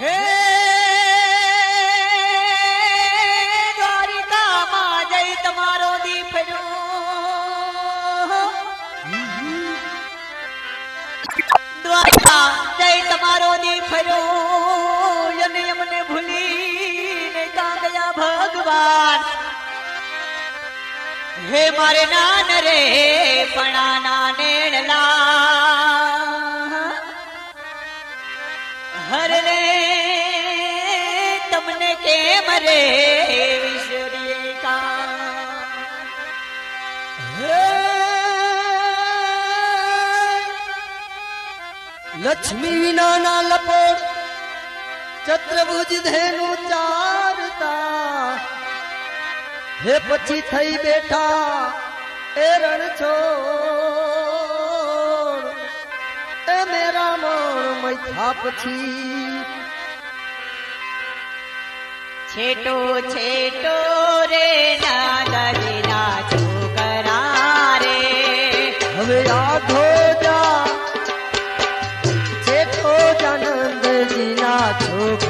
હે મારે નાન રે પણા નાનેલા હર રે રે વિસરીએ કા લક્ષ્મી વિનાના ચત્રભુજ ધેનુ ચારતા હે પછી થઈ બેઠા એ રણ છોડ એ મેરા મણ મૈથા પછી છેટો છેટો રે નાદરીના છોકરા રે. હવે રાધો જા ચેતો જાનંદજીના છોકરા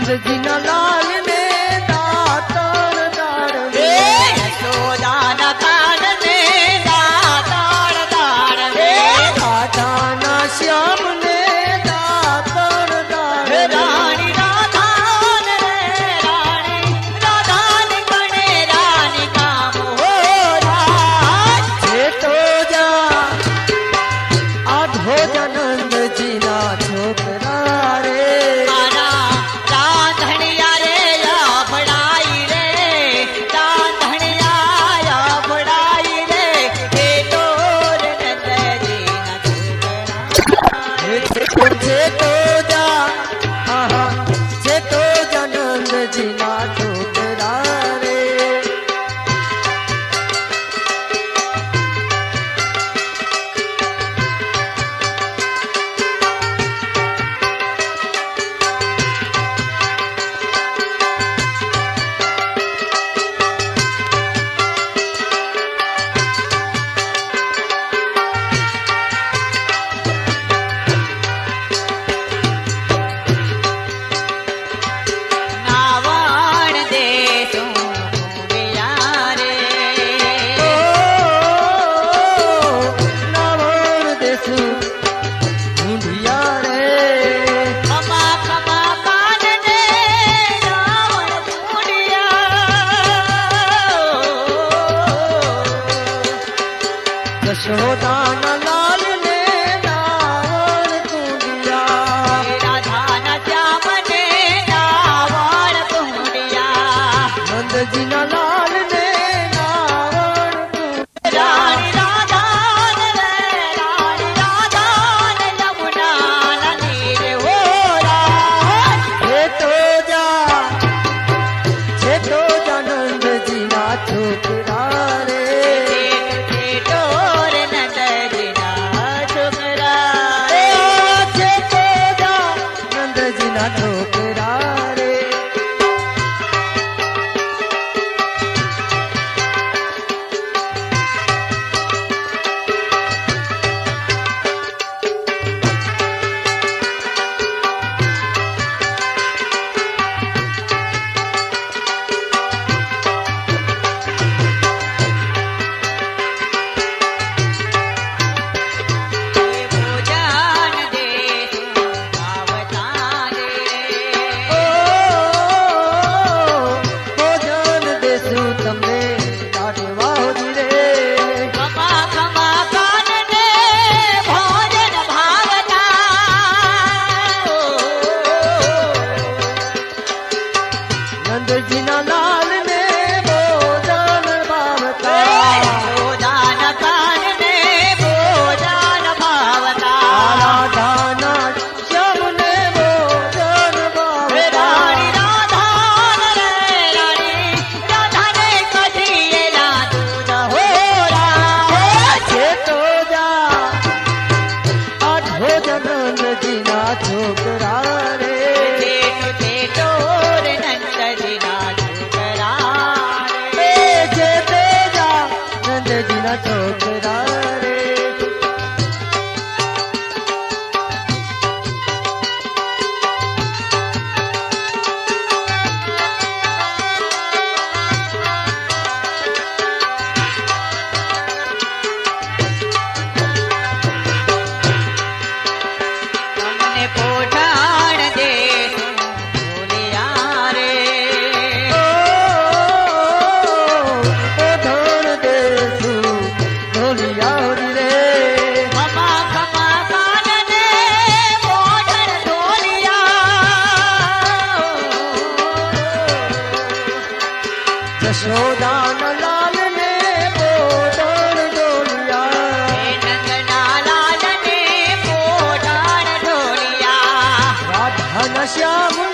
Angelina Law. 小大。આ ભોજન નંદજીના છોકરા રે Special.